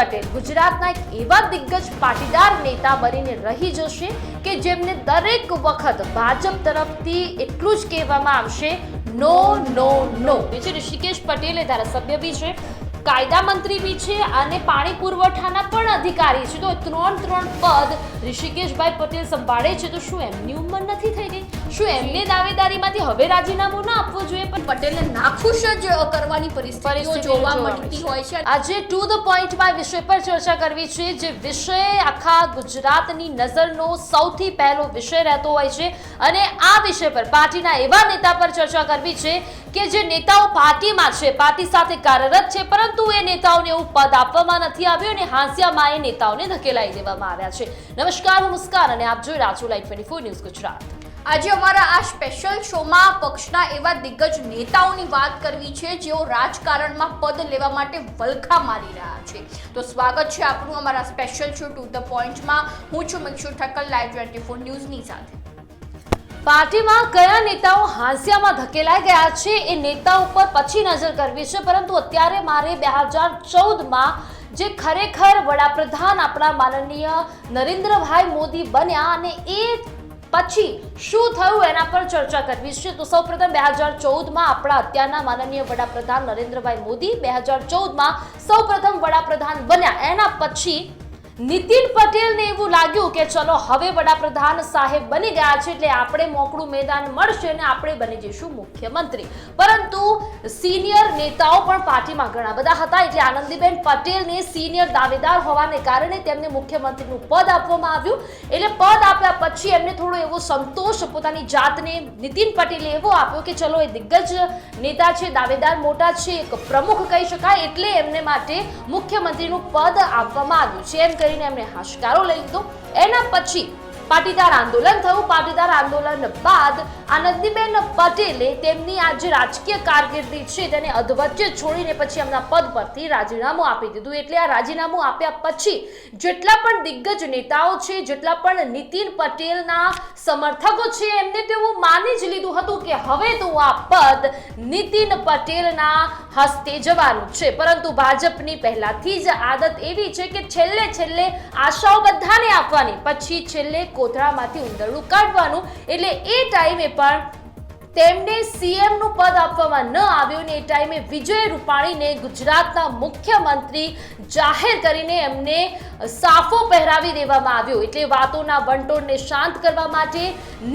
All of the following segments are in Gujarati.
પટેલ ગુજરાતના એક એવા દિગ્ગજ પાટીદાર નેતા બનીને રહી જશે કે જેમને દરેક વખત ભાજપ તરફથી એટલું જ કહેવામાં આવશે, નો નો નો. બીજું ઋષિકેશ પટેલ એ ધારાસભ્ય બી છે, કાયદા મંત્રી બી છે અને પાણી પુરવઠાના પણ અધિકારી છે. તો ત્રણ ત્રણ પદ ઋષિકેશભાઈ પટેલ સંભાળે છે. તો શું એમની ઉંમર નથી થઈ ગઈ શું એમને દાવેદારીમાંથી હવે રાજીનામું ના આપવું જોઈએ? પણ પટેલને નાખુશ જ કરવાની પરિસ્થિતિઓ જોવા મળતી હોય છે. આજે ટુ ધ પોઈન્ટમાં વિષય પર ચર્ચા કરવી છે જે વિષય આખા ગુજરાતની નજરનો સૌથી પહેલો વિષય રહેતો હોય છે. અને આ વિષય પર પાર્ટીના એવા નેતા પર ચર્ચા કરવી છે કે જે નેતાઓ પાર્ટીમાં છે પાર્ટી સાથે કાર્યરત છે પરંતુ એ નેતાઓને એવું પદ આપવામાં નથી આવ્યું અને હાંસિયામાં એ નેતાઓને ધકેલાઈ દેવામાં આવ્યા છે. નમસ્કાર હું મુસ્કાન અને આપ જોઈ રહ્યા છો live twenty four news Gujarat. આજે અમારા આ સ્પેશિયલ શોમાં પક્ષના એવા દિગ્ગજ નેતાઓની વાત કરવી છે, જેઓ રાજકારણમાં પદ લેવા માટે વલખા મારી રહ્યા છે. તો સ્વાગત છે આપનું અમારા સ્પેશિયલ શો ટુ ધ પોઈન્ટમાં હું છું Mikshu Thakkar live twenty four ન્યૂઝની સાથે. પાર્ટીમાં કયા નેતાઓ હાંસિયામાં ધકેલાઈ ગયા છે, એ નેતા ઉપર પછી નજર કરવી છે, પરંતુ અત્યારે મારે બે હજાર ચૌદમાં જે ખરેખર વડાપ્રધાન આપણા માનનીય નરેન્દ્રભાઈ મોદી બન્યા અને એ પછી શું થયું એના પર ચર્ચા કરવી છે? તો સૌપ્રથમ બે હજાર ચૌદમાં આપણા અત્યારના માનનીય વડાપ્રધાન નરેન્દ્રભાઈ મોદી બે હજાર ચૌદમાં સૌપ્રથમ વડાપ્રધાન બન્યા. એના પછી નીતિન પટેલને એવું લાગ્યું કે ચલો હવે વડાપ્રધાન સાહેબ બની ગયા છે એટલે આપણે મોકળું મેદાન મળશે અને આપણે બની જઈશું મુખ્યમંત્રી. પરંતુ સિનિયર નેતાઓ પણ પાર્ટીમાં ઘણા બધા હતા એટલે આનંદીબેન પટેલને સિનિયર દાવેદાર હોવાને કારણે તેમને મુખ્યમંત્રીનું પદ આપવામાં આવ્યું. એટલે પદ આપ્યા પછી એમને થોડો એવો સંતોષ પોતાની જાતને નીતિન પટેલે એવો આપ્યો કે ચલો એ દિગ્ગજ નેતા છે, દાવેદાર મોટા છે, એક પ્રમુખ કહી શકાય એટલે એમને માટે મુખ્યમંત્રીનું પદ આપવામાં આવ્યું છે. એમ કરીને એમણે હાશકારો લઈ લીધો. એના પછી પાટીદાર આંદોલન થયું. પાટીદાર આંદોલન બાદ આનંદીબેન પટેલે તેમની આ જે રાજકીય કારકિર્દી છે તેને અધવચ્ચે છોડીને પછી એમના પદ પરથી રાજીનામું આપી દીધું. એટલે આ રાજીનામું આપ્યા પછી જેટલા પણ દિગ્ગજ નેતાઓ છે, જેટલા પણ નીતિન પટેલના સમર્થકો છે, એમને તો એવું માની જ લીધું હતું કે હવે તો આ પદ નીતિન પટેલના હસ્તે જવાનું છે. પરંતુ ભાજપની પહેલાથી જ આદત એવી છે કે છેલ્લે છેલ્લે આશાઓ બધાને આપવાની. પછી છેલ્લે કોથળામાંથી ઉંદરડું કાઢવાનું. એટલે એ ટાઈમે પણ તેમને સીએમનું પદ આપવામાં ન આવ્યું ને એ ટાઈમે વિજય રૂપાણીને ગુજરાતના મુખ્યમંત્રી જાહેર કરીને એમને સાફો પહેરાવી દેવામાં આવ્યો. એટલે વાતોના વંટોળને શાંત કરવા માટે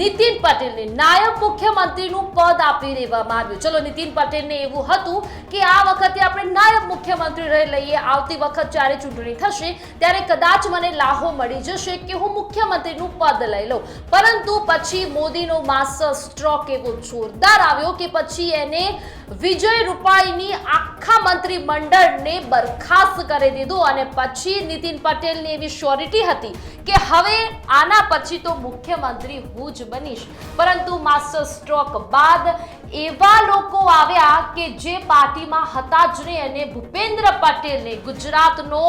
નીતિન પટેલને નાયબ મુખ્યમંત્રીનું પદ આપી દેવામાં આવ્યું. ચલો, નીતિન પટેલને એવું હતું કે આ વખતે આપણે નાયબ મુખ્યમંત્રી રહી લઈએ. આવતી વખત જ્યારે ચૂંટણી થશે, ત્યારે કદાચ મને લાહો મળી જશે કે હું મુખ્યમંત્રીનું પદ લઈ લઉં. પરંતુ પછી મોદીનો માસ્ટર સ્ટ્રોક એવો જોરદાર આવ્યો કે પછી એને વિજય રૂપાણીની આખા મંત્રી મંડળને બરખાસ્ત કરી દીધું અને પછી નીતિન પટેલની એવી શ્યોરિટી હતી કે હવે આના પછી તો મુખ્યમંત્રી હું જ બનીશ. પરંતુ માસ્ટર સ્ટ્રોક બાદ એવા લોકો આવ્યા કે જે પાર્ટીમાં હતા જ નહીં અને ભૂપેન્દ્ર પટેલને ગુજરાતનો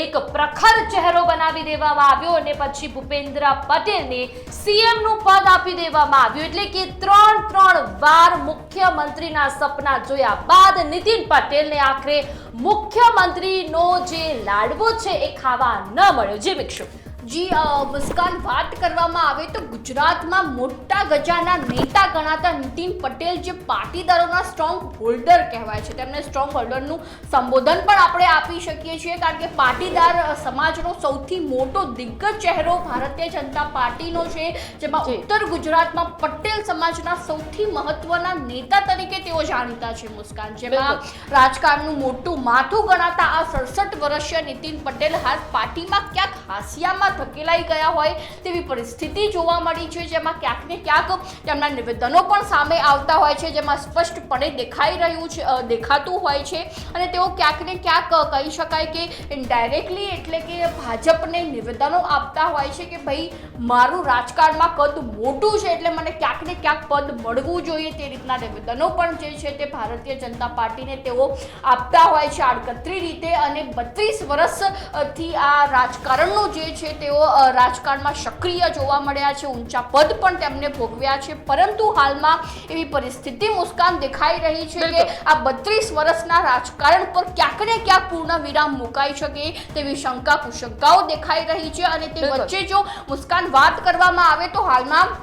એક પ્રખર ચહેરો બનાવી દેવામાં આવ્યો અને પછી ભૂપેન્દ્ર પટેલને સીએમનું પદ આપી દેવામાં આવ્યું. એટલે કે ત્રણ ત્રણ વાર મુખ્યમંત્રીના સપના જોયા બાદ નીતિન પટેલને આખરે મુખ્યમંત્રીનો જે લાડવો છે એ ખાવા ન મળ્યો. જે મિક્ષુ જી મુસ્કાન વાત કરવામાં આવે તો ગુજરાતમાં મોટા ગજાના નેતા ગણાતા નીતિન પટેલ જે પાટીદારોના સ્ટ્રોંગ હોલ્ડર કહેવાય છે. તેમને સ્ટ્રોંગ હોલ્ડરનું સંબોધન પણ આપણે આપી શકીએ છીએ કારણ કે પાટીદાર સમાજનો સૌથી મોટો દિગ્ગજ ચહેરો ભારતીય જનતા પાર્ટીનો છે જેમાં ઉત્તર ગુજરાતમાં પટેલ સમાજના સૌથી મહત્વના નેતા તરીકે તેઓ જાણીતા છે મુસ્કાન જેમાં રાજકારણનું મોટું માથું ગણાતા આ સડસઠ વર્ષીય નીતિન પટેલ હાલ પાર્ટીમાં ક્યાંક હાંસિયામાં ધકેલાઈ ગયા હોય તેવી પરિસ્થિતિ જોવા મળી છે, જેમાં ક્યાંક ને ક્યાંક તેમના નિવેદનો પણ સામે આવતા હોય છે, જેમાં સ્પષ્ટપણે દેખાઈ રહ્યું છે દેખાતું હોય છે. અને તેઓ ક્યાંક ને ક્યાંક કહી શકાય કે ઇનડાયરેક્ટલી એટલે કે ભાજપને નિવેદનો આપતા હોય છે કે ભાઈ, મારું રાજકારણમાં કદ મોટું છે એટલે મને ક્યાંક ને ક્યાંક પદ મળવું જોઈએ. તે રીતના નિવેદનો પણ જે છે તે ભારતીય જનતા પાર્ટીને તેઓ આપતા હોય છે. આડકતરી રીતે અને બત્રીસ વર્ષથી આ રાજકારણનું જે છે તેઓ રાજકારણમાં સક્રિય જોવા મળ્યા છે ઊંચા પદ પણ તેમને ભોગવ્યા છે. પરંતુ હાલમાં એવી પરિસ્થિતિ મુસ્કાન દેખાઈ રહી છે કે આ બત્રીસ વર્ષના રાજકારણ પર ક્યાંક ને ક્યાંક પૂર્ણ વિરામ મુકાઈ શકે તેવી શંકા કુશંકાઓ દેખાઈ રહી છે અને તે વચ્ચે જો મુસ્કાન વાત કરવામાં આવે તો હાલમાં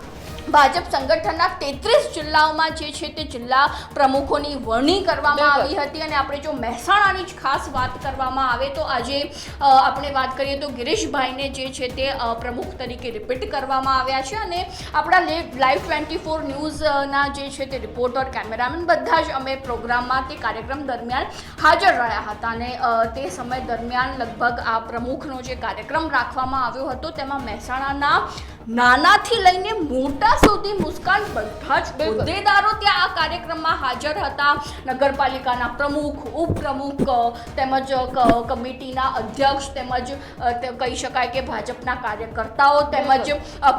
ભાજપ સંગઠનના તેત્રીસ જિલ્લાઓમાં જે છે તે જિલ્લા પ્રમુખોની વરણી કરવામાં આવી હતી અને આપણે જો મહેસાણાની જ ખાસ વાત કરવામાં આવે તો આજે આપણે વાત કરીએ તો ગિરીશભાઈને જે છે તે પ્રમુખ તરીકે રિપીટ કરવામાં આવ્યા છે અને આપણા લાઈવ ટ્વેન્ટી ફોર ન્યૂઝના જે છે તે રિપોર્ટર કેમેરામેન બધા જ અમે પ્રોગ્રામમાં તે કાર્યક્રમ દરમિયાન હાજર રહ્યા હતા અને તે સમય દરમિયાન લગભગ આ પ્રમુખનો જે કાર્યક્રમ રાખવામાં આવ્યો હતો તેમાં મહેસાણાના નાનાથી લઈને મોટા સુધી મુસ્કાન બધા જ. હોદ્દેદારો ત્યાં આ કાર્યક્રમમાં હાજર હતા. નગરપાલિકાના પ્રમુખ ઉપપ્રમુખ તેમજ કમિટીના અધ્યક્ષ તેમજ કહી શકાય કે ભાજપના કાર્યકર્તાઓ તેમજ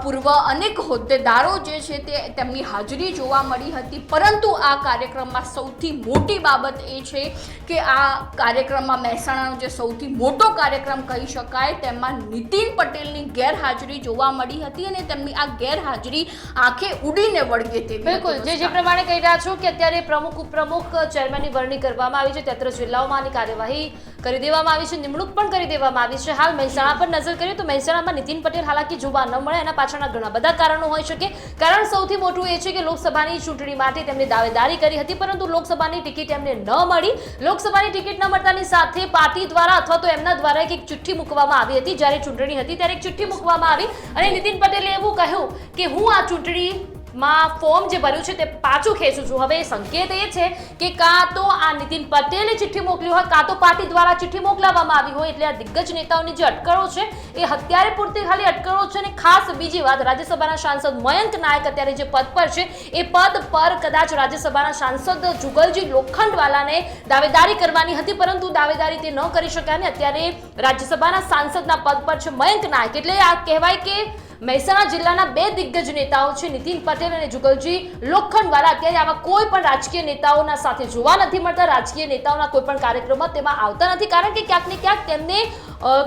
પૂર્વ અનેક હોદ્દેદારો જે છે તે તેમની હાજરી જોવા મળી હતી. પરંતુ આ કાર્યક્રમમાં સૌથી મોટી બાબત એ છે કે આ કાર્યક્રમમાં મહેસાણાનો જે સૌથી મોટો કાર્યક્રમ કહી શકાય તેમાં નીતિન પટેલની ગેરહાજરી જોવા મળી હતી. અને તેમની આ ગેરહાજરી આંખે ઉડીને વળગે હતી. બિલકુલ. જે જે પ્રમાણે કહી રહ્યા છો કે અત્યારે પ્રમુખ ઉપપ્રમુખ ચેરમેનની વરણી કરવામાં આવી છે. તેત્ર જિલ્લાઓમાં આની કાર્યવાહી કરી દેવામાં આવી છે. નિમણૂક પણ કરી દેવામાં આવી છે. હાલ મહેસાણા પર નજર કરીએ તો મહેસાણામાં નીતિન પટેલ હાલાકી જોવા ન મળે. એના પાછળના ઘણા બધા કારણો હોઈ શકે. કારણ સૌથી મોટું એ છે કે લોકસભાની ચૂંટણી માટે તેમણે દાવેદારી કરી હતી, પરંતુ લોકસભાની ટિકિટ એમને ન મળી. લોકસભાની ટિકિટ ન મળતાની સાથે પાર્ટી દ્વારા અથવા તો એમના દ્વારા એક ચિઠ્ઠી મૂકવામાં આવી હતી. જ્યારે ચૂંટણી હતી ત્યારે એક ચિઠ્ઠી મૂકવામાં આવી અને નીતિન પટેલે એવું કહ્યું કે હું આ ચૂંટણી માં ફોર્મ જે ભર્યું છે તે પાછું ખેંચું છું. હવે સંકેત એ છે કે કાં તો આ નીતિન પટેલે ચિઠ્ઠી મોકલી હોય, કાં તો પાર્ટી દ્વારા ચિઠ્ઠી મોકલાવવામાં આવી હોય એટલે આ દિગ્ગજ નેતાઓની જે અટકળો છે એ અત્યારે પૂરતી ખાલી અટકળો છે અને ખાસ બીજી વાત, રાજ્યસભાના સાંસદ મયંક નાયક અત્યારે જે પદ પર છે, એ પદ પર કદાચ રાજ્યસભાના સાંસદ જુગલજી લોખંડવાલાને દાવેદારી કરવાની હતી, પરંતુ દાવેદારી તે ન કરી શક્યા ને અત્યારે રાજ્યસભાના સાંસદના પદ પર છે મયંક નાયક. એટલે આ કહેવાય કે મહેસાણા જિલ્લાના બે દિગ્ગજ નેતાઓ છે, નીતિન પટેલ અને જુગલજી લોખંડવાળા અત્યારે આવા કોઈ પણ રાજકીય નેતાઓના સાથે જોવા નથી મળતા. રાજકીય નેતાઓના કોઈ પણ કાર્યક્રમમાં તેમાં આવતા નથી, કારણ કે ક્યાંક ને ક્યાંક તેમને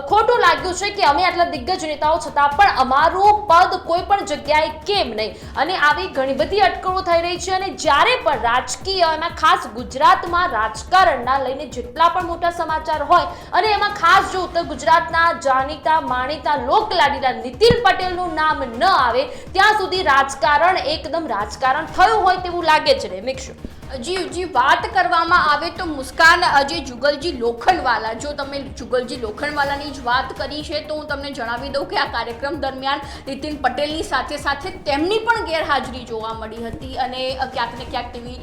ખોટું લાગ્યું છે કે અમે આટલા દિગ્ગજ નેતાઓ છતાં પણ અમારું પદ કોઈ પણ જગ્યાએ કેમ નહીં? અને આવી ઘણી બધી અટકળો થઈ રહી છે અને જ્યારે પણ રાજકીય, એમાં ખાસ ગુજરાતમાં રાજકારણના લઈને જેટલા પણ મોટા સમાચાર હોય અને એમાં ખાસ જો ઉત્તર ગુજરાતના જાણીતા, માણીતા, લોકલાડીલા નીતિન પટેલનું નામ ન આવે, ત્યાં સુધી રાજકારણ એકદમ રાજકારણ થયું હોય તેવું લાગે છે. રે મિક્ષુ જી જી વાત કરવામાં આવે તો મુસ્કાન અજય જુગલજી લોખંડવાલા. જો તમે જુગલજી લોખંડવાલાની જ વાત કરી છે, તો હું તમને જણાવી દઉં કે આ કાર્યક્રમ દરમિયાન નીતિન પટેલની સાથે સાથે તેમની પણ ગેરહાજરી જોવા મળી હતી અને ક્યાંક ને ક્યાંક તેવી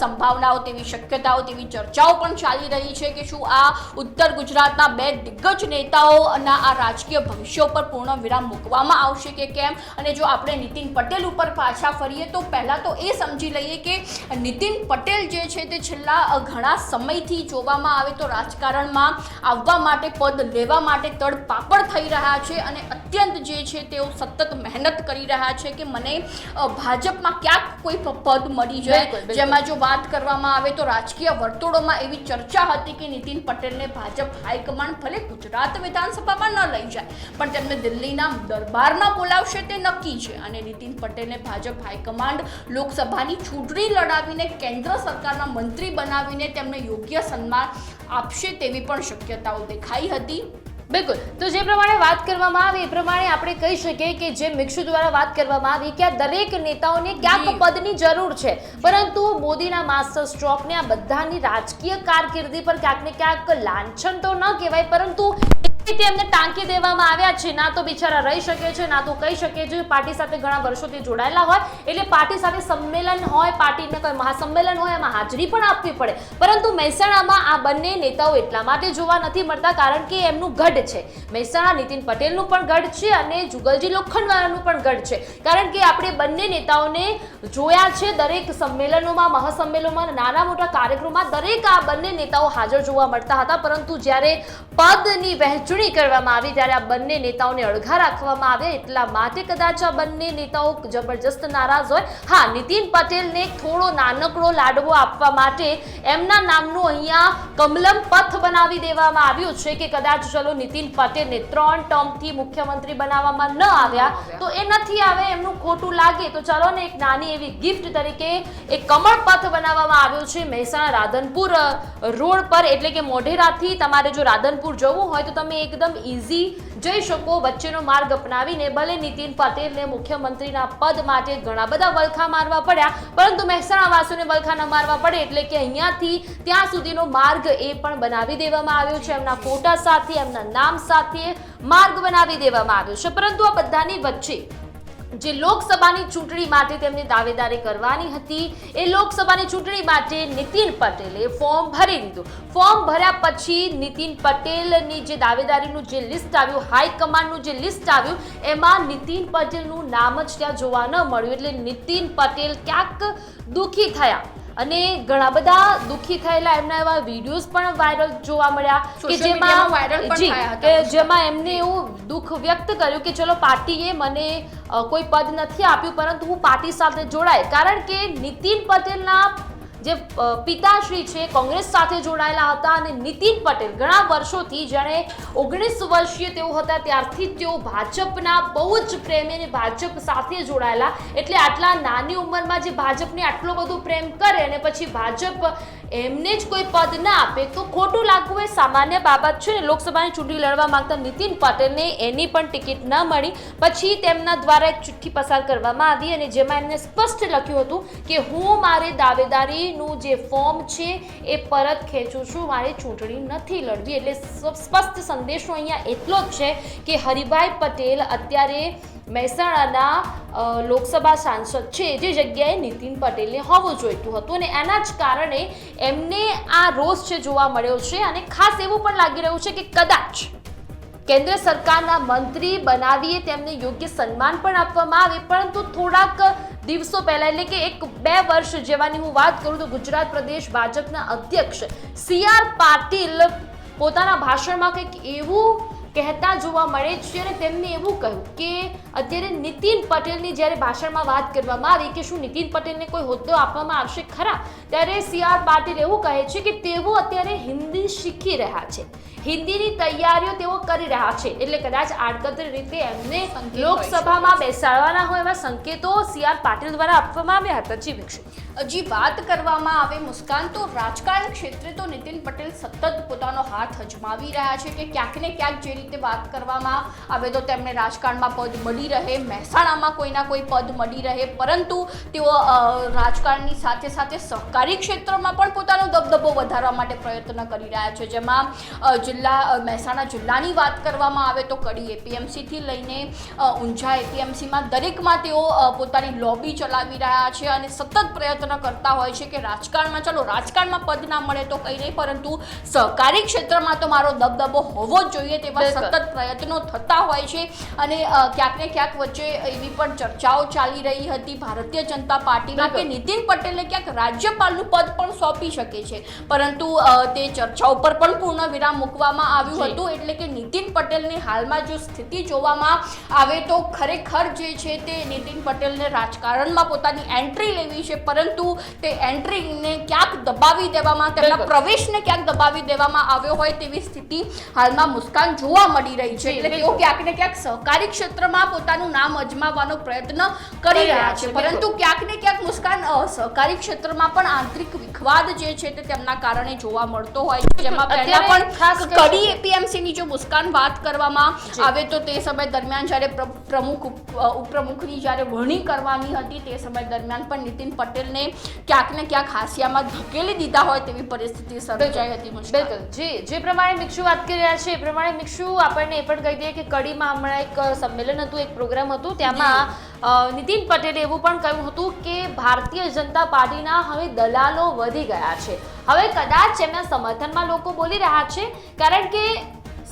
સંભાવનાઓ, તેવી શક્યતાઓ, તેવી ચર્ચાઓ પણ ચાલી રહી છે કે શું આ ઉત્તર ગુજરાતના બે દિગ્ગજ નેતાઓના આ રાજકીય ભવિષ્ય પર પૂર્ણ વિરામ મૂકવામાં આવશે કે કેમ? અને જો આપણે નીતિન પટેલ ઉપર પાછા ફરીએ તો પહેલાં તો એ સમજી લઈએ કે નીતિન પટેલ જે છે તે છેલ્લા ઘણા સમયથી જોવામાં આવે તો રાજકારણમાં આવવા માટે પદ લેવા માટે તડપાપડ થઈ રહ્યા છે અને અત્યંત જે છે તેઓ સતત મહેનત કરી રહ્યા છે કે મને ભાજપમાં ક્યાંક કોઈ પદ મળી જાય. જેમાં જો વાત કરવામાં આવે તો રાજકીય વર્તુળોમાં એવી ચર્ચા હતી કે નીતિન પટેલને ભાજપ હાઈકમાન્ડ ભલે ગુજરાત વિધાનસભામાં ન લઈ જાય પણ તેમને દિલ્હીના દરબારમાં બોલાવશે તે નક્કી છે. અને નીતિન પટેલને ભાજપ હાઈકમાન્ડ લોકસભાની ચૂંટણી લડાવીને કેન્દ્ર સરકારના મંત્રી બનાવીને તેમને યોગ્ય સન્માન આપશે તેવી પણ શક્યતાઓ દેખાઈ હતી. બિલકુલ. તો જે પ્રમાણે વાત કરવામાં આવી એ પ્રમાણે આપણે કહી શકીએ કે જે મિક્ષુ દ્વારા વાત કરવામાં આવી કે આ દરેક નેતાઓને ક્યાંક. પદની જરૂર છે. પરંતુ મોદીના માસ્ટર સ્ટ્રોકને આ બધાની રાજકીય કારકિર્દી પર ક્યાંક ને ક્યાંક લાંછન તો ન કહેવાય પરંતુ એમને ટાંકી દેવામાં આવ્યા છે. ના તો બિચારા રહી શકે છે, ના તો કહી શકે છે. પાર્ટી સાથે ઘણા વર્ષોથી જોડાયેલા હોય. એટલે પાર્ટી સાથે સંમેલન હોય, પાર્ટીને કોઈ મહાસંમેલન હોય, એમાં હાજરી પણ આપવી પડે. પરંતુ મહેસાણામાં આ બંને નેતાઓ એટલા માટે જોવા નથી મળતા કારણ કે એમનું ગઢ છે. મહેસાણા નીતિન પટેલનું પણ ગઢ છે અને જુગલજી લોખંડવાળાનું પણ ગઢ છે. કારણ કે આપણે બંને નેતાઓને જોયા છે દરેક સંમેલનોમાં, મહાસંમેલનોમાં નાના મોટા કાર્યક્રમમાં દરેક આ બંને નેતાઓ હાજર જોવા મળતા હતા. પરંતુ જ્યારે પદની વહેંચણી ચૂંટણી કરવામાં આવી ત્યારે આ બંને નેતાઓને અળઘા રાખવામાં આવ્યા એટલા માટે કદાચ આ બંને નેતાઓ જબરજસ્ત નારાજ હોય. હા, નીતિન પટેલને થોડો નાનકડો લાડવો આપવા માટે એમના નામનું અહીંયા કમલમ પથ બનાવી દેવામાં આવ્યું છે કે કદાચ ચલો નીતિન પટેલને ત્રણ ટર્મથી મુખ્યમંત્રી બનાવવામાં ન આવ્યા તો એ નથી આવે, એમનું ખોટું લાગે. તો ચાલો ને એક નાની એવી ગિફ્ટ તરીકે એક કમળ પથ બનાવવામાં આવ્યો છે મહેસાણા રાધનપુર રોડ પર. એટલે કે મોઢેરાથી તમારે જો રાધનપુર જવું હોય તો તમે એકદમ ઇઝી જઈ શકો, વચ્ચેનો માર્ગ અપનાવીને ભલે નીતિન પટેલને મુખ્યમંત્રીના પદ માટે ઘણા બધા વલખા મારવા પડ્યા, પરંતુ મહેસાણા વાસીઓને વલખા ન મારવા પડે એટલે કે અહીંયાથી ત્યાં સુધીનો માર્ગ એ પણ બનાવી દેવામાં આવ્યો છે. એમના ફોટા સાથે, એમના નામ સાથે માર્ગ બનાવી દેવામાં આવ્યો છે. પરંતુ આ બધાની વચ્ચે જે લોકસભાની ચૂંટણી માટે તેમની દાવેદારી કરવાની હતી, એ લોકસભાની ચૂંટણી માટે નીતિન પટેલે ફોર્મ ભરી દીધું. ફોર્મ ભર્યા પછી નીતિન પટેલની જે દાવેદારીનું જે લિસ્ટ આવ્યું હાઈકમાન્ડનું જે લિસ્ટ આવ્યું, એમાં નીતિન પટેલનું નામ જ ત્યાં જોવા ન મળ્યું. એટલે નીતિન પટેલ ક્યાંક દુઃખી થયા. અને ઘણા બધા દુઃખી થયેલા એમના એવા વિડીયોઝ પણ વાયરલ જોવા મળ્યા કે જેમાં વાયરલ. કે જેમાં એમને એવું દુઃખ વ્યક્ત કર્યું કે ચલો પાર્ટીએ મને કોઈ પદ નથી આપ્યું પરંતુ હું પાર્ટી સાથે જોડાય કારણ કે નીતિન પટેલના જે પિતાશ્રી છે, કોંગ્રેસ સાથે જોડાયેલા હતા અને નીતિન પટેલ ઘણા વર્ષોથી જાણે ઓગણીસ વર્ષીય તેઓ હતા, ત્યારથી તેઓ ભાજપના બહુ જ પ્રેમી અને ભાજપ સાથે જોડાયેલા. એટલે આટલા નાની ઉંમરમાં જે ભાજપને આટલો બધો પ્રેમ કરે અને પછી ભાજપ એમને જ કોઈ પદ ના આપે તો ખોટું લાગવું એ સામાન્ય બાબત છે. ને લોકસભાની ચૂંટણી લડવા માંગતા નીતિન પટેલને એની પણ ટિકિટ ન મળી. પછી તેમના દ્વારા એક ચિઠ્ઠી પસાર કરવામાં આવી અને જેમાં એમને સ્પષ્ટ લખ્યું હતું કે, હું મારે દાવેદારીનું જે ફોર્મ છે એ પરત ખેંચું છું. મારે ચૂંટણી નથી લડવી. એટલે સ્પષ્ટ સંદેશો અહીંયા એટલો જ છે કે હરિભાઈ પટેલ અત્યારે મહેસાણાના લોકસભા સાંસદ છે. જે જગ્યાએ નીતિન પટેલને હોવું જોઈતું હતું અને એના જ કારણે એમને આ રોષ છે જોવા મળ્યો છે અને ખાસ એવું પણ લાગી રહ્યું છે કે કદાચ કેન્દ્ર સરકારના મંત્રી બનાવીએ તેમને યોગ્ય સન્માન પણ આપવામાં આવે, પરંતુ થોડાક દિવસો પહેલા એટલે કે એક બે વર્ષ જેવાની હું વાત કરું તો ગુજરાત પ્રદેશ ભાજપના અધ્યક્ષ સી આર પાટીલ પોતાના ભાષણમાં કંઈક એવું કહેતા જોવા મળે છે અને તેમને એવું કહ્યું કે અત્યારે નીતિન પટેલની જ્યારે ભાષણમાં વાત કરવામાં આવી કે શું નીતિન પટેલને કોઈ હોદ્દો આપવામાં આવશે ખરા ત્યારે સી આર પાટીલ એવું કહે છે કે તેઓ અત્યારે હિન્દી શીખી રહ્યા છે. હિન્દીની તૈયારીઓ તેઓ કરી રહ્યા છે. એટલે કદાચ આડકતરી રીતે એમને લોકસભામાં બેસાડવાના હોય એવા સંકેતો સી આર પાટીલ દ્વારા આપવામાં આવ્યા હતા. જી ભિક્ષુ હજી વાત કરવામાં આવે મુસ્કાન તો રાજકારણ ક્ષેત્રે તો નીતિન પટેલ સતત પોતાનો હાથ અજમાવી રહ્યા છે કે ક્યાંક ને ક્યાંક જે રીતે વાત કરવામાં આવે તો તેમને રાજકારણમાં પદ મળી રહે, મહેસાણામાં કોઈના કોઈ પદ મળી રહે, પરંતુ તેઓ રાજકારણની સાથે સાથે સહકારી ક્ષેત્રમાં પણ પોતાનો દબદબો વધારવા માટે પ્રયત્ન કરી રહ્યા છે જેમાં જિલ્લા મહેસાણા જિલ્લાની વાત કરવામાં આવે તો કડી એપીએમસીથી લઈને ઊંઝા એપીએમસીમાં દરેકમાં તેઓ પોતાની લોબી ચલાવી રહ્યા છે અને સતત પ્રયત્ન કરતા હોય છે કે રાજકારણમાં ચાલો, રાજકારણમાં પદ ના મળે તો કંઈ નહીં, પરંતુ સહકારી ક્ષેત્રમાં તો મારો દબદબો હોવો જ જોઈએ તેવા. સતત પ્રયત્નો થતા હોય છે અને ક્યાંક ને ક્યાંક વચ્ચે એવી પણ ચર્ચાઓ ચાલી રહી હતી ભારતીય જનતા પાર્ટીના કે નીતિન પટેલને ક્યાંક રાજ્યપાલનું પદ પણ સોંપી શકે છે. પરંતુ તે ચર્ચાઓ પર પણ પૂર્ણ વિરામ મૂકવામાં આવ્યું હતું એટલે કે નીતિન પટેલની હાલમાં જો સ્થિતિ જોવામાં આવે તો ખરેખર જે છે તે નીતિન પટેલને રાજકારણમાં પોતાની એન્ટ્રી લેવી છે. પરંતુ તે એન્ટ્રીને ક્યાંક દબાવી દેવામાં તેમના. પ્રવેશને ક્યાંક દબાવી દેવામાં આવ્યો હોય તેવી સ્થિતિ હાલમાં મુસ્કાન જોવા મળી રહી છે. એટલે તેઓ. ક્યાંક ને ક્યાંક સહકારી ક્ષેત્રમાં પોતાનું નામ અજમાવવાનો પ્રયત્ન કરી રહ્યા છે. પરંતુ ક્યાંક ને ક્યાંક મુસ્કાન સહકારી ક્ષેત્રમાં પણ આંતરિક વિખવાદ જે છે તે તેમના કારણે જોવા મળતો હોય છે. જેમાં પહેલા પણ ખાસ કડી એપીએમસી ની જો મુસ્કાન વાત કરવામાં આવે તો તે સમય દરમિયાન જ્યારે પ્રમુખ ઉપપ્રમુખની જ્યારે વરણી કરવાની હતી તે સમય દરમિયાન પણ નીતિન પટેલને ક્યાંક ને ક્યાંક હાંસિયામાં ધકેલી દીધા હોય તેવી પરિસ્થિતિ સર્જાઈ હતી. બિલકુલ. જે જે પ્રમાણે મિક્ષુ વાત કરી રહ્યા છે એ પ્રમાણે મિક્ષુ આપણને એ પણ કહી દઈએ કે કડીમાં હમણાં એક સંમેલન હતું એક પ્રોગ્રામ હતું તેમાં નીતિન પટેલે એવું પણ કહ્યું હતું કે ભારતીય જનતા પાર્ટીના હવે દલાલો વધી ગયા છે. હવે કદાચ એમના સમર્થનમાં લોકો બોલી રહ્યા છે કારણ કે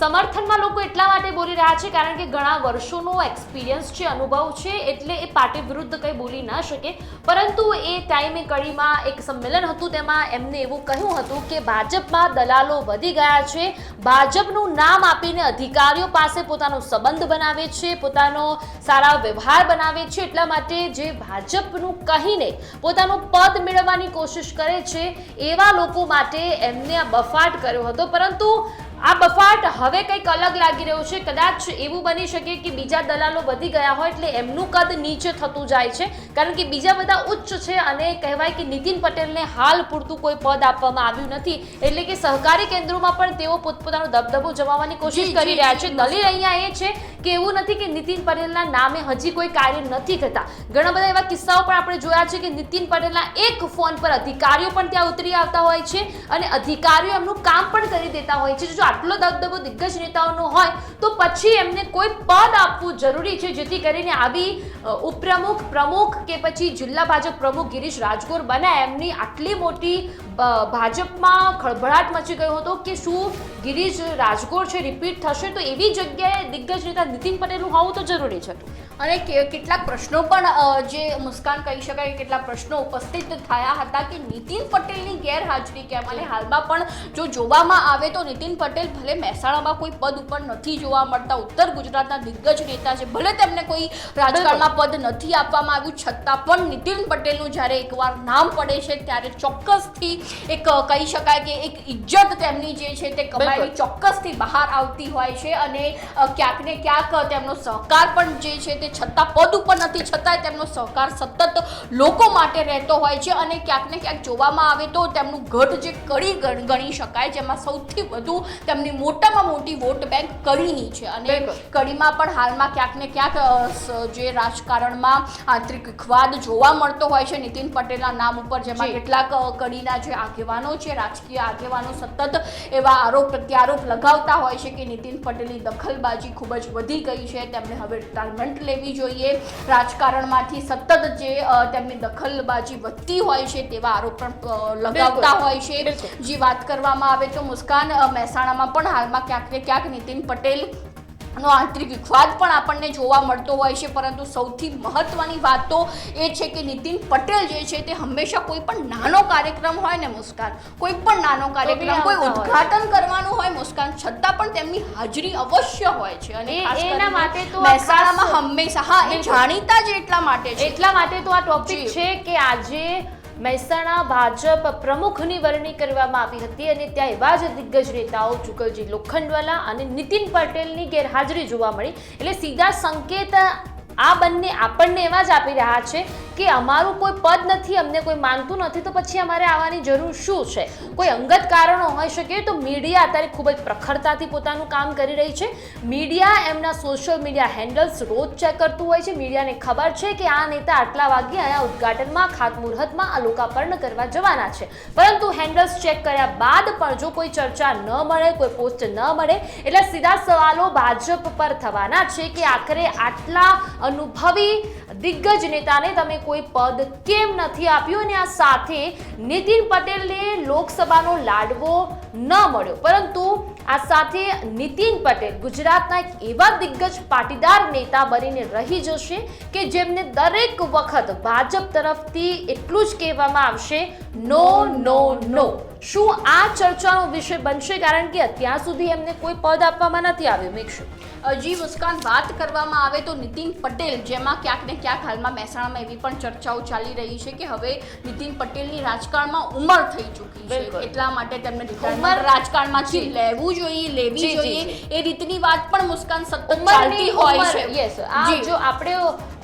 સમર્થનમાં લોકો એટલા માટે બોલી રહ્યા છે કારણ કે ઘણા વર્ષોનો એક્સપિરિયન્સ છે, અનુભવ છે, એટલે એ પાર્ટી વિરુદ્ધ કંઈ બોલી ના શકે. પરંતુ એ ટાઈમે કડીમાં એક સંમેલન હતું, તેમાં એમને એવું કહ્યું હતું કે ભાજપમાં દલાલો વધી ગયા છે, ભાજપનું નામ આપીને અધિકારીઓ પાસે પોતાનો સંબંધ બનાવે છે, પોતાનો સારા વ્યવહાર બનાવે છે, એટલા માટે જે ભાજપનું કહીને પોતાનું પદ મેળવવાની કોશિશ કરે છે, એવા લોકો માટે એમને આ બફાટ કર્યો હતો. પરંતુ આ બફાટ હવે કંઈક અલગ લાગી રહ્યું છે. કદાચ એવું બની શકે કે બીજા દલાલો વધી ગયા હોય એટલે એમનું કદ નીચે થતું જાય છે. કારણ કે બીજા બધા ઉચ્ચ છે અને કહેવાય કે નીતિન પટેલને હાલ પૂરતું કોઈ પદ આપવામાં આવ્યું નથી. એટલે કે સહકારી કેન્દ્રોમાં પણ તેઓ પોતપોતાનો દબદબો જમાવવાની કોશિશ કરી રહ્યા છે. દલીલ અહીંયા એ છે કે એવું નથી કે નીતિન પટેલના નામે હજી કોઈ કાર્ય નથી થતા. ઘણા બધા એવા કિસ્સાઓ પણ આપણે જોયા છે કે નીતિન પટેલના એક ફોન પર અધિકારીઓ પણ ત્યાં ઉતરી આવતા હોય છે અને અધિકારીઓ એમનું કામ પણ કરી દેતા હોય છે. જો આટલો દબદબો દિગ્ગજ નેતાઓનો હોય, તો પછી એમને કોઈ પદ આપવું જરૂરી છે, જેથી કરીને આવી ઉપપ્રમુખ, પ્રમુખ કે પછી જિલ્લા ભાજપ પ્રમુખ ગિરીશ રાજગોર બન્યા એમની આટલી મોટી ભાજપમાં ખળભળાટ મચી ગયો હતો કે શું ગિરીશ રાજગોર છે રિપીટ થશે? તો એવી જગ્યાએ દિગ્ગજ નેતા નીતિન પટેલનું હોવું તો જરૂરી છે અને કે- કેટલાક પ્રશ્નો પણ જે મુસ્કાન કહી શકાય કેટલાક પ્રશ્નો ઉપસ્થિત થયા હતા કે નીતિન પટેલની ગેરહાજરી કેમ? અને હાલમાં પણ જો જોવામાં આવે તો નીતિન પટેલ ભલે મહેસાણામાં કોઈ પદ ઉપર નથી જોવા મળતા ઉત્તર ગુજરાતના દિગ્ગજ નેતા છે ભલે તેમને કોઈ રાજકારણમાં પદ નથી આપવામાં આવ્યું છતાં પણ નીતિન પટેલનું જ્યારે એકવાર નામ પડે છે ત્યારે ચોક્કસથી એક કહી શકાય કે એક ઇજ્જત તેમની જે છે તે કમાઈ ચોક્કસથી બહાર આવતી હોય છે અને ક્યાંક ને ક્યાંક તેમનો સહકાર પણ જે છે તે છતાં પદ ઉપર નથી છતાંય તેમનો સહકાર સતત લોકો માટે રહેતો હોય છે અને ક્યાંક ને ક્યાંક જોવામાં આવે તો તેમનું ગઢ જે કડી ગણ- ગણી શકાય જેમાં સૌથી વધુ તેમની મોટામાં મોટી વોટ બેંક કડીની છે. અને કડીમાં પણ હાલમાં ક્યાંક ને ક્યાંક જે રાજકારણમાં આંતરિક વિખવાદ જોવા મળતો હોય છે નીતિન પટેલના નામ ઉપર જેમાં. કેટલાક કડીના જે આગેવાનો છે રાજકીય આગેવાનો સતત એવા આરોપ પ્રત્યારોપ લગાવતા હોય છે કે નીતિન પટેલની દખલબાજી ખૂબ જ વધી ગઈ છે. તેમણે હવે રિટાયરમેન્ટ લેવી જોઈએ. રાજકારણમાંથી સતત જે તેમની દખલબાજી વધતી હોય છે તેવા આરોપ પણ લગાવતા હોય છે. જે વાત કરવામાં આવે તો મુસ્કાન મહેસાણામાં પણ હાલમાં ક્યાંક ને ક્યાંક નીતિન પટેલ નો આંતરિક વિખવાદ પણ આપણને જોવા મળતો હોય છે પરંતુ સૌથી મહત્વની વાત તો એ છે કે નીતિન પટેલ જે છે તે હંમેશા કોઈ પણ નાનો કાર્યક્રમ હોય ને મુસ્કાન કોઈ પણ નાનો કાર્યક્રમ કોઈ ઉદ્ઘાટન કરવાનું હોય મુસ્કાન છતાં પણ તેમની હાજરી અવશ્ય હોય છે. અને એના માટે તો મહેસાણામાં હંમેશા હા એ જાણીતા જ એટલા માટે છે. એટલા માટે તો આ ટોપિક. છે કે આજે મહેસાણા ભાજપ પ્રમુખની વરણી કરવામાં આવી હતી અને ત્યાં એવા જ દિગ્ગજ નેતાઓ ચુકલજી લોખંડવાલા અને નીતિન પટેલની ગેરહાજરી જોવા મળી. એટલે સીધા સંકેત આ બંને આપણને એવા જ આપી રહ્યા છે કે અમારું કોઈ પદ નથી, અમને કોઈ માનતું નથી, તો પછી અમારે આવવાની જરૂર શું છે? કોઈ અંગત કારણો હોઈ શકે તો મીડિયા અત્યારે ખૂબ જ પ્રખરતાથી પોતાનું કામ કરી રહી છે. મીડિયા એમના સોશિયલ મીડિયા હેન્ડલ્સ રોજ ચેક કરતું હોય છે. મીડિયાને ખબર છે કે આ નેતા આટલા વાગ્યે અહીંયા ઉદઘાટનમાં, ખાતમુહૂર્તમાં આ લોકાર્પણ કરવા જવાના છે. પરંતુ હેન્ડલ્સ ચેક કર્યા બાદ પણ જો કોઈ ચર્ચા ન મળે, કોઈ પોસ્ટ ન મળે, એટલે સીધા સવાલો ભાજપ પર થવાના છે કે આખરે આટલા અનુભવી દિગ્ગજ નેતાને તમે કોઈ પદ કેમ નથી આપ્યું? અને આ સાથે નીતિન પટેલને લોકસભાનો લાડવો ન મળ્યો. પરંતુ આ સાથે નીતિન પટેલ ગુજરાતના એક એવા દિગ્ગજ પાટીદાર નેતા બનીને રહી જશે કે જેમને દરેક વખત ભાજપ તરફથી એટલું જ કહેવામાં આવશે, નો નો નો. શું આ ચર્ચાનો વિષય બનશે? કારણ કે અત્યાર સુધી એમને કોઈ પદ આપવામાં નથી આવ્યું. મેક્ષુ જી મુસ્કાન વાત કરવામાં આવે તો નીતિન પટેલ, જેમાં ક્યાંક ને ક્યાંક હાલમાં મહેસાણામાં એવી પણ ચર્ચાઓ ચાલી રહી છે કે હવે નીતિન પટેલની રાજકારણમાં ઉંમર થઈ ચૂકી છે. એટલા માટે તેમને ઉંમર- રાજકારણમાંથી લેવું જોઈએ લેવી જોઈએ એ રીતની વાત પણ મુસ્કાન સતત ચાલતી હોય છે. યસ આ જો આપણે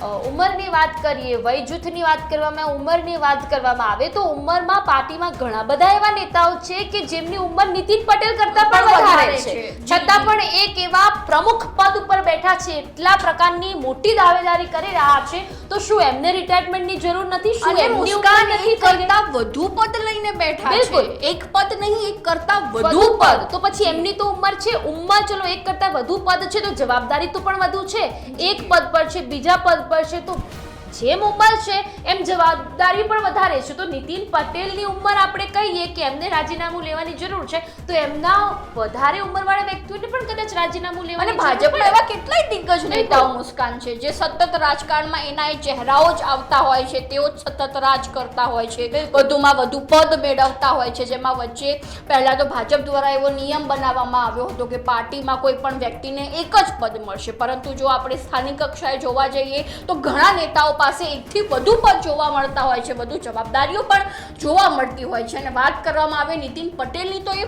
ઉંમરની વાત કરીએ વય જૂથની વાત કરવામાં ઉંમરની વાત કરવામાં આવે તો ઉંમરમાં પાર્ટીમાં ઘણા બધા એવા નેતાઓ છે કે જેમની ઉંમર નીતિન પટેલ કરતા પણ વધારે છે. છતાં પણ એક એવા પ્રમુખ પદ ઉપર બેઠા છે એટલા પ્રકારની મોટી દાવેદારી કરી રહ્યા છે તો શું એમને રિટાયરમેન્ટની જરૂર નથી? શું એમની ઉંમર નથી કરતા વધુ પદ લઈને બેઠા છે. એક પદ નહીં એક કરતા વધુ પદ. તો પછી એમની તો ઉંમર છે. ઉંમર ચલો એક કરતા વધુ પદ છે તો જવાબદારી તો પણ વધુ છે. એક પદ પર છે બીજા પદ પર પડશે તો જેમ ઉંમર છે એમ જવાબદારી પણ વધારે છે. તો નીતિન પટેલની ઉંમર આપણે કહીએ કે એમને રાજીનામું લેવાની જરૂર છે તો એમના વધારે ઉંમરવાળા વ્યક્તિઓને પણ કદાચ રાજીનામું રાજીનામું અને ભાજપના એવા કેટલાય દિગ્ગજ નેતાઓ મુસ્કાન છે જે સતત રાજકારણમાં એના એ ચહેરાઓ જ આવતા હોય છે તેઓ જ સતત રાજ કરતા હોય છે વધુમાં વધુ પદ મેળવતા હોય છે જેમાં વચ્ચે પહેલાં તો ભાજપ દ્વારા એવો નિયમ બનાવવામાં આવ્યો હતો કે પાર્ટીમાં કોઈ પણ વ્યક્તિને એક જ પદ મળશે. પરંતુ જો આપણે સ્થાનિક કક્ષાએ જોવા જઈએ તો ઘણા નેતાઓ પાસે એકથી વધુ પદ જોવા મળતા હોય છે વધુ જવાબદારીઓ પણ જોવા મળતી હોય છે. અને વાત કરવામાં આવે નીતિન પટેલની તો એ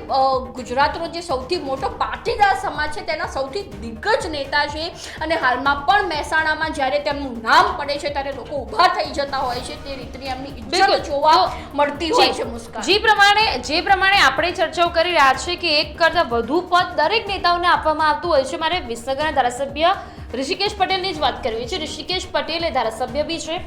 ગુજરાતનો જે સૌથી મોટો પાટીદાર સમાજ છે તેના સૌથી દિગ્ગજ નેતા છે. અને હાલમાં પણ મહેસાણામાં જ્યારે તેમનું નામ પડે છે ત્યારે લોકો ઊભા થઈ જતા હોય છે. તે રીતની એમની. ઇજ્જત જોવા મળતી હોય છે મુસ્કાન. જે પ્રમાણે જે પ્રમાણે આપણે ચર્ચાઓ કરી રહ્યા છે કે એક કરતાં વધુ પદ દરેક નેતાઓને આપવામાં આવતું હોય છે મારે વિસનગરના ધારાસભ્ય ઋષિકેશ પટેલની જ વાત કરવી છે. ઋષિકેશ પટેલ એ ધારાસભ્ય બી છે,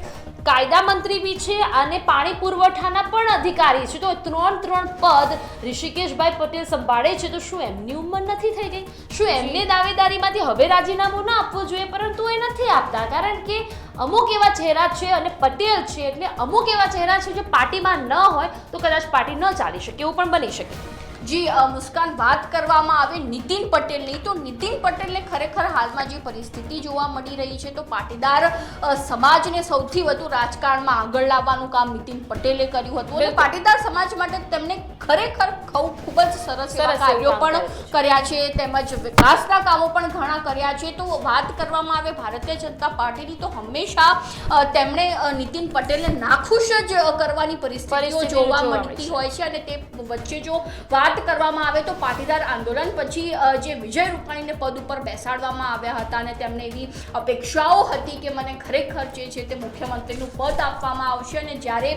કાયદા મંત્રી બી છે અને પાણી પુરવઠાના પણ અધિકારી છે. તો ત્રણ ત્રણ પદ ઋષિકેશભાઈ પટેલ સંભાળે છે તો શું એમની ઉંમર નથી થઈ ગઈ? શું એમને દાવેદારીમાંથી હવે રાજીનામું ના આપવું જોઈએ? પરંતુ એ નથી આપતા. કારણ કે અમુક એવા ચહેરા છે અને પટેલ છે એટલે અમુક એવા ચહેરા છે જે પાર્ટીમાં ન હોય તો કદાચ પાર્ટી ન ચાલી શકે એવું પણ બની શકે. જી મુસ્કાન વાત કરવામાં આવે નીતિન પટેલની. તો નીતિન પટેલને ખરેખર હાલમાં જે પરિસ્થિતિ જોવા મળી રહી છે તો પાટીદાર સમાજને સૌથી વધુ રાજકારણમાં આગળ લાવવાનું કામ નીતિન પટેલે કર્યું હતું. અને પાટીદાર સમાજ માટે તેમને ખરેખર ખૂબ જ સરસ કાર્યો પણ કર્યા છે. તેમજ વિકાસના કામો પણ ઘણા કર્યા છે. તો વાત કરવામાં આવે ભારતીય જનતા પાર્ટીની તો હંમેશા તેમણે નીતિન પટેલને નાખુશ જ કરવાની પરિસ્થિતિઓ જોવા મળતી હોય છે. અને તે વચ્ચે જો વાત કરવામાં આવે તો પાટીદાર આંદોલન પછી જે વિજય રૂપાણીને પદ ઉપર બેસાડવામાં આવ્યા હતા અને તેમને એવી અપેક્ષાઓ હતી કે મને ખરેખર જે છે તે મુખ્યમંત્રીનું પદ આપવામાં આવશે અને જ્યારે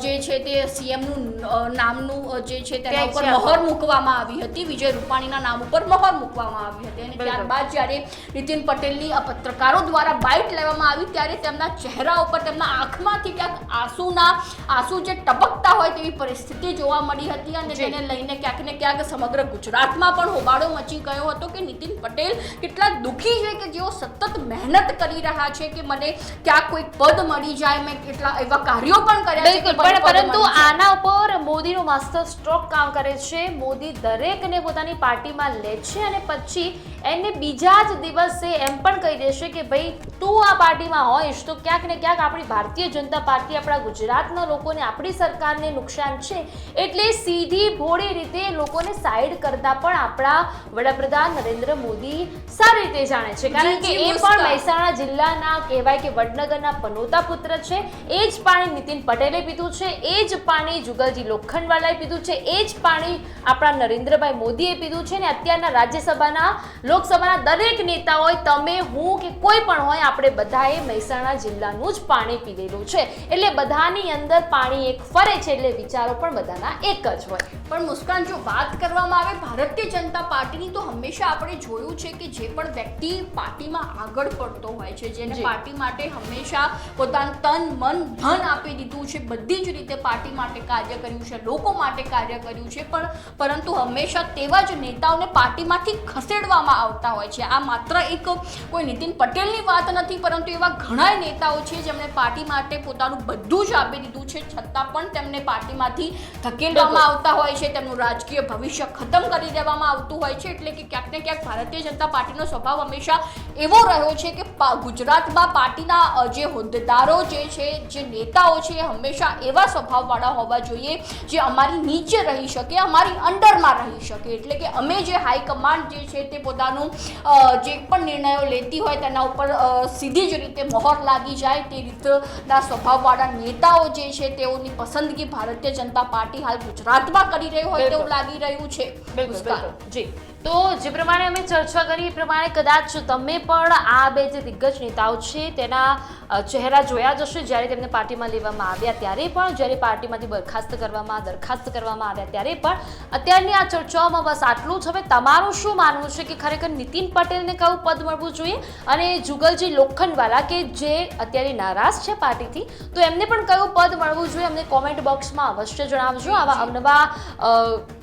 જે છે તે સીએમનું નામનું જે છે તેના ઉપર મહોર મૂકવામાં આવી હતી વિજય રૂપાણીના નામ ઉપર મહોર મૂકવામાં આવી હતી અને ત્યારબાદ જ્યારે નીતિન પટેલની પત્રકારો દ્વારા બાઇટ લેવામાં આવી ત્યારે તેમના ચહેરા ઉપર તેમના આંખમાંથી ક્યાંક આંસુના આંસુ જે ટપકતા હોય તેવી પરિસ્થિતિ જોવા મળી હતી અને. તેને લઈને ક્યાંક ને ક્યાંક સમગ્ર ગુજરાતમાં પણ હોબાળો મચી ગયો હતો કે નીતિન પટેલ કેટલા દુઃખી છે કે જેઓ સતત મહેનત કરી રહ્યા છે કે મને ક્યાંક કોઈ પદ મળી જાય મેં કેટલા એવા કાર્યો પણ કર્યા છે પણ પરંતુ આના ઉપર મોદીનો માસ્ટર સ્ટ્રોક કામ કરે છે. મોદી દરેકને પોતાની પાર્ટીમાં લે છે અને પછી એને બીજા જ દિવસે એમ પણ કહી દેશે કે ભાઈ તું આ પાર્ટીમાં હોઈશ તો ક્યાંક ને ક્યાંક આપણી ભારતીય જનતા પાર્ટી આપણા ગુજરાતના લોકોને આપણી સરકારને નુકસાન છે. એટલે સીધી ભોળી રીતે લોકોને સાઈડ કરતા પણ આપણા વડાપ્રધાન નરેન્દ્ર મોદી સારી રીતે જાણે છે. કારણ કે એ પણ મહેસાણા જિલ્લાના કહેવાય કે વડનગરના પનોતા પુત્ર છે. એ જ પાણી નીતિન પટેલે પીધું છે. એ જ પાણી જુગલજી લોખંડવાલાએ પીધું છે. એ જ પાણી આપણા નરેન્દ્રભાઈ મોદીએ પીધું છે ને અત્યારના રાજ્યસભાના લોકસભાના દરેક નેતા હોય તમે હું કે કોઈ પણ હોય આપણે બધાએ મહેસાણા જિલ્લાનું જ પાણી પીધેલું છે. એટલે બધાની અંદર પાણી એક ફરે છે એટલે વિચારો પણ બધાના એક જ હોય. પણ મુસ્કાન જો વાત કરવામાં આવે ભારતીય જનતા પાર્ટીની તો હંમેશા આપણે જોયું છે કે જે પણ વ્યક્તિ પાર્ટીમાં આગળ પડતો હોય છે જેને પાર્ટી માટે હંમેશા પોતાનું તન મન ધન આપી દીધું છે બધી જ રીતે પાર્ટી માટે કાર્ય કર્યું છે લોકો માટે કાર્ય કર્યું છે પણ પરંતુ હંમેશા તેવા જ નેતાઓને પાર્ટીમાંથી ખસેડવામાં આવતા હોય છે. આ માત્ર એક કોઈ નીતિન પટેલની વાત નથી પરંતુ એવા ઘણા નેતાઓ છે જેમણે પાર્ટી માટે પોતાનું બધું જ આપી દીધું છે છતાં પણ તેમને પાર્ટીમાંથી ધકેલવામાં આવતા હોય છે તેમનું રાજકીય ભવિષ્ય ખતમ કરી દેવામાં આવતું હોય છે, એટલે કે ક્યાંક ને ક્યાંક ભારતીય જનતા પાર્ટીનો સ્વભાવ હંમેશા એવો રહ્યો છે કે ગુજરાતમાં પાર્ટીના જે હોદ્દેદારો જે છે, જે નેતાઓ છે, એ હંમેશા એવા સ્વભાવવાળા હોવા જોઈએ જે અમારી નીચે રહી શકે, અમારી અંડરમાં રહી શકે. એટલે કે અમે જે હાઈકમાન્ડ જે છે તે પોતાનું જે પણ નિર્ણયો લેતી હોય તેના ઉપર સીધી જ રીતે મોહર લાગી જાય. તે રીતના સ્વભાવવાળા નેતાઓ જે છે તેઓની પસંદગી ભારતીય જનતા પાર્ટી હાલ ગુજરાતમાં કરી રહી હોય તેવું લાગી રહ્યું છે. જી. તો જે પ્રમાણે અમે ચર્ચા કરી એ પ્રમાણે કદાચ તમે પણ આ બે જે દિગ્ગજ નેતાઓ છે તેના ચહેરા જોયા જ હશે જ્યારે તેમને પાર્ટીમાં લેવામાં આવ્યા ત્યારે પણ જ્યારે પાર્ટીમાંથી બરખાસ્ત કરવામાં દરખાસ્ત કરવામાં આવ્યા ત્યારે પણ. અત્યારની આ ચર્ચાઓમાં બસ આટલું જ. હવે તમારું શું માનવું છે કે ખરેખર નીતિન પટેલને કયું પદ મળવું જોઈએ? અને જુગલજી લોખંડવાલા કે જે અત્યારે નારાજ છે પાર્ટીથી તો એમને પણ કયું પદ મળવું જોઈએ? અમને કોમેન્ટ બોક્સમાં અવશ્ય જણાવજો. આવા અવનવા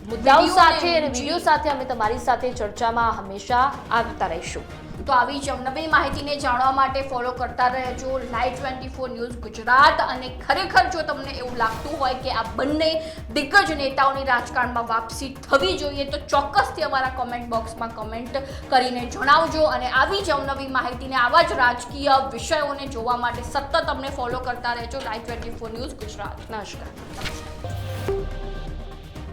મુદ્દાઓ સાથે અને વીડિયો સાથે અમે તમારી સાથે ચર્ચામાં હંમેશા આવતા રહીશું. તો આવી જ નવી માહિતીને જાણવા માટે ફોલો કરતા રહેજો. Live twenty four news Gujarat અને ખરેખર જો તમને એવું લાગતું હોય કે આ બંને દિગ્ગજ નેતાઓની રાજકારણમાં વાપસી થવી જોઈએ તો ચોક્કસથી અમારા કોમેન્ટ બોક્સમાં કમેન્ટ કરીને જણાવજો. અને આવી જ અવનવી માહિતીને આવા જ રાજકીય વિષયોને જોવા માટે સતત અમને ફોલો કરતા રહેજો. Live twenty four news Gujarat. નમસ્કાર.